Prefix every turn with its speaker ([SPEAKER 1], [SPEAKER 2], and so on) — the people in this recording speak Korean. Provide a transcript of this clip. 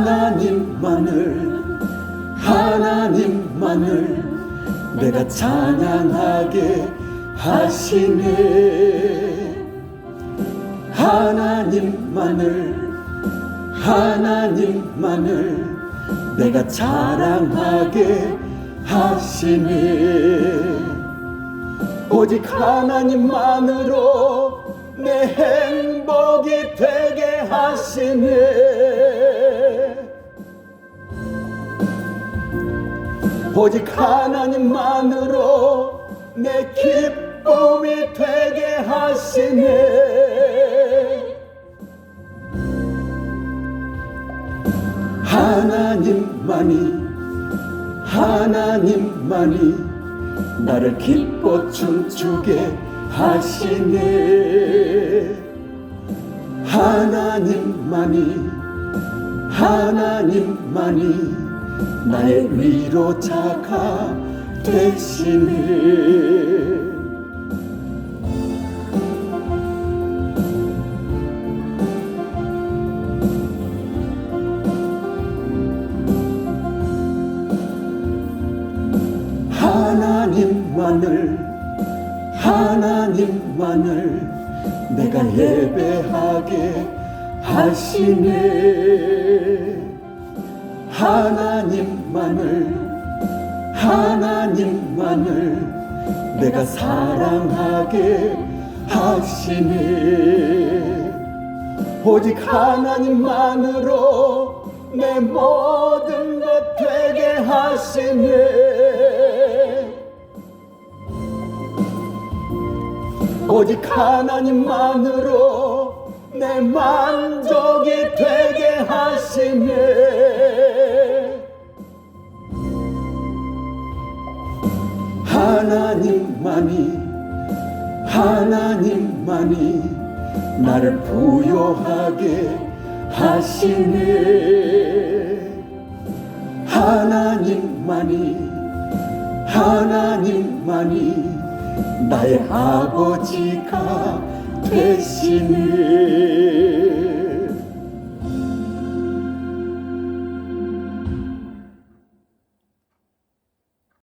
[SPEAKER 1] 하나님만을 하나님만을 내가 찬양하게 하시네. 하나님만을 하나님만을 내가 자랑하게 하시네. 오직 하나님만으로 내 행복이 되게 하시네 오직 하나님만으로 내 기쁨이 되게 하시네. 하나님만이 하나님만이 나를 기뻐 춤추게 하시네. 하나님만이 하나님만이 나의 위로자가 되시네 하나님만을 하나님만을 내가 예배하게 하시네 하나님만을 하나님만을 내가 사랑하게 하시네 오직 하나님만으로 내 모든 것 되게 하시네 오직 하나님만으로 내 만족 하나님만이 하나님만이 나를 부요하게 하시네. 하나님만이 하나님만이 나의 아버지가 되시네